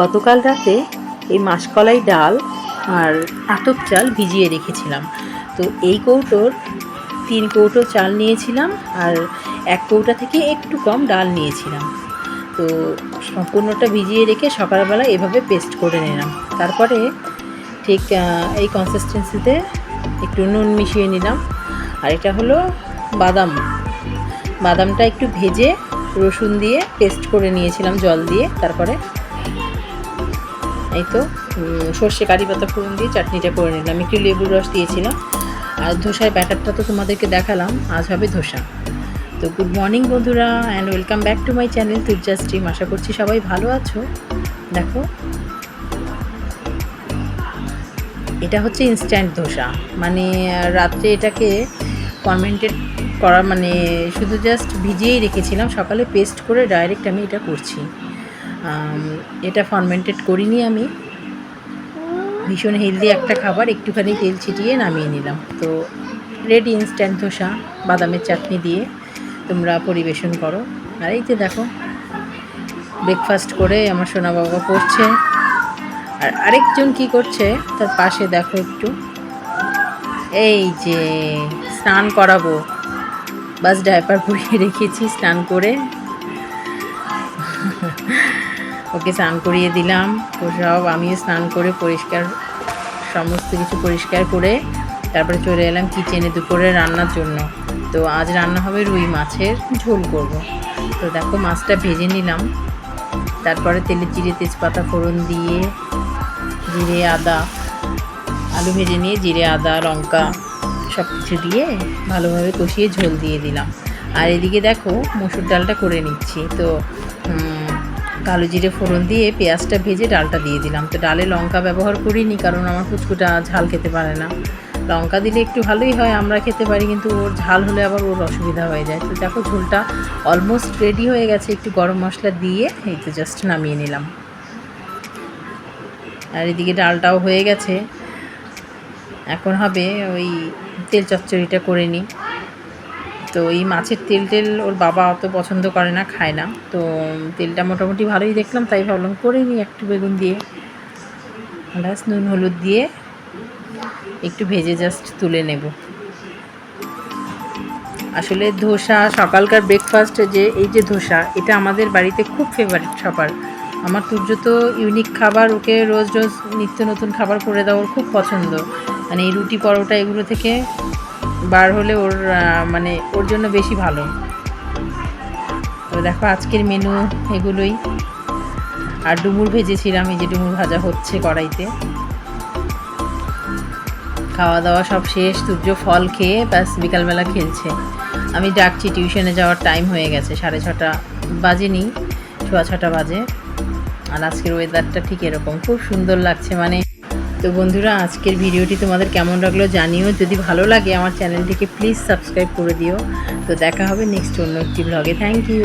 গতকাল রাতে এই মাসকলাই ডাল আর আতপ চাল ভিজিয়ে রেখেছিলাম। তো এই কৌটোর তিন কৌটো চাল নিয়েছিলাম আর এক কৌটা থেকে একটু কম ডাল নিয়েছিলাম। তো সম্পূর্ণটা ভিজিয়ে রেখে সকালবেলা এভাবে পেস্ট করে নিলাম। তারপরে ঠিক এই কনসিস্টেন্সিতে একটু নুন মিশিয়ে নিলাম। আর এটা হলো বাদাম। বাদামটা একটু ভেজে রসুন দিয়ে পেস্ট করে নিয়েছিলাম জল দিয়ে। তারপরে এই তো সর্ষে কারি পাতা ফোড়ন দিয়ে চাটনিটা করে নিলাম। একটু লেবুর রস দিয়েছিলাম। আর ধোসার ব্যাটারটা তো তোমাদেরকে দেখালাম, আজ হবে ধোসা। তো গুড মর্নিং বন্ধুরা and welcome back to my channel Turja stream আশা করছি সবাই ভালো আছো। দেখো, এটা হচ্ছে ইনস্ট্যান্ট ধোসা। মানে রাত্রে এটাকে ফার্মেন্টেড করা মানে শুধু জাস্ট ভিজিয়েই রেখেছিলাম। সকালে পেস্ট করে ডাইরেক্ট আমি এটা করছি। এটা ফার্মেন্টেড করিনি আমি। ভীষণ হেলদি একটা খাবার, একটুখানি তেল ছিটিয়ে নামিয়ে নিলাম। তো রেডি ইনস্ট্যান্ট ধোসা, বাদামের চাটনি দিয়ে তোমরা পরিবেশন করো। আর এই যে দেখো ব্রেকফাস্ট করে আমার সোনা বাবা করছে। আর আরেকজন কি করছে, তার পাশে দেখো একটু। এই যে, স্নান করাবো। বাস ডাইপার পরিয়ে রেখেছি, স্নান করে। ওকে স্নান করিয়ে দিলাম। তো সব আমিও স্নান করে পরিষ্কার, সমস্ত কিছু পরিষ্কার করে তারপরে চলে এলাম কিচেনে দুপুরে রান্নার জন্য। তো আজ রান্না হবে রুই মাছের ঝোল করব। তো দেখো মাছটা ভেজে নিলাম। তারপরে তেলে জিরে, তেজপাতা, ফোড়ন দিয়ে জিরে, আদা, আলু ভেজে নিয়ে জিরে, আদা, লঙ্কা সব কিছু দিয়ে ভালোভাবে কষিয়ে ঝোল দিয়ে দিলাম। আর এদিকে দেখো মসুর ডালটা করে নিচ্ছি। তো কালো জিরে ফোড়ন দিয়ে পেঁয়াজটা ভেজে ডালটা দিয়ে দিলাম। তো ডালে লঙ্কা ব্যবহার করিনি কারণ আমার ফুচকুটা ঝাল খেতে পারে না। লঙ্কা দিলে একটু ভালোই হয়, আমরা খেতে পারি, কিন্তু ওর ঝাল হলে আবার ওর অসুবিধা হয়ে যায়। তো দেখো ঝোলটা অলমোস্ট রেডি হয়ে গেছে, একটু গরম মশলা দিয়ে এই তো জাস্ট নামিয়ে নিলাম। আর এদিকে ডালটাও হয়ে গেছে। এখন হবে ওই তেল চচ্চড়িটা করে নিই। তো এই মাছের তেল টেল ওর বাবা অত পছন্দ করে না, খায় না। তো তেলটা মোটামুটি ভালোই দেখলাম, তাই ভাবলাম করে নিই একটু বেগুন দিয়ে। ব্যাস নুন, হলুদ দিয়ে একটু ভেজে জাস্ট তুলে নেব। আসলে ধোসা, সকালকার ব্রেকফাস্ট যে, এই যে ধোসা, এটা আমাদের বাড়িতে খুব ফেভারিট সবার। আমার তুর্য তো ইউনিক খাবার, ওকে রোজ রোজ নিত্য নতুন খাবার করে দেওয়া ওর খুব পছন্দ। মানে এই রুটি পরোটা এগুলো থেকে বার হলে ওর মানে ওর জন্য বেশি ভালো। তো দেখো আজকের মেনু এগুলোই। আর ডুমুর ভেজেছিলাম, এই যে ডুমুর ভাজা হচ্ছে কড়াইতে। খাওয়া দাওয়া সব শেষ, সূর্য ফল খেয়ে ব্যাস বিকালবেলা খেলছে। আমি ডাকছি টিউশনে যাওয়ার টাইম হয়ে গেছে, সাড়ে ছটা বাজেনি, সোয়া ছটা বাজে। আর আজকের ওয়েদারটা ঠিক এরকম। খুব সুন্দর লাগছে মানে তো বন্ধুরা, আজকের ভিডিওটি তোমাদের কেমন লাগল জানিও। যদি ভালো লাগে আমার চ্যানেলটিকে প্লিজ সাবস্ক্রাইব করে দিও। তো দেখা হবে নেক্সট অন্য একটি ব্লগে থ্যাংক ইউ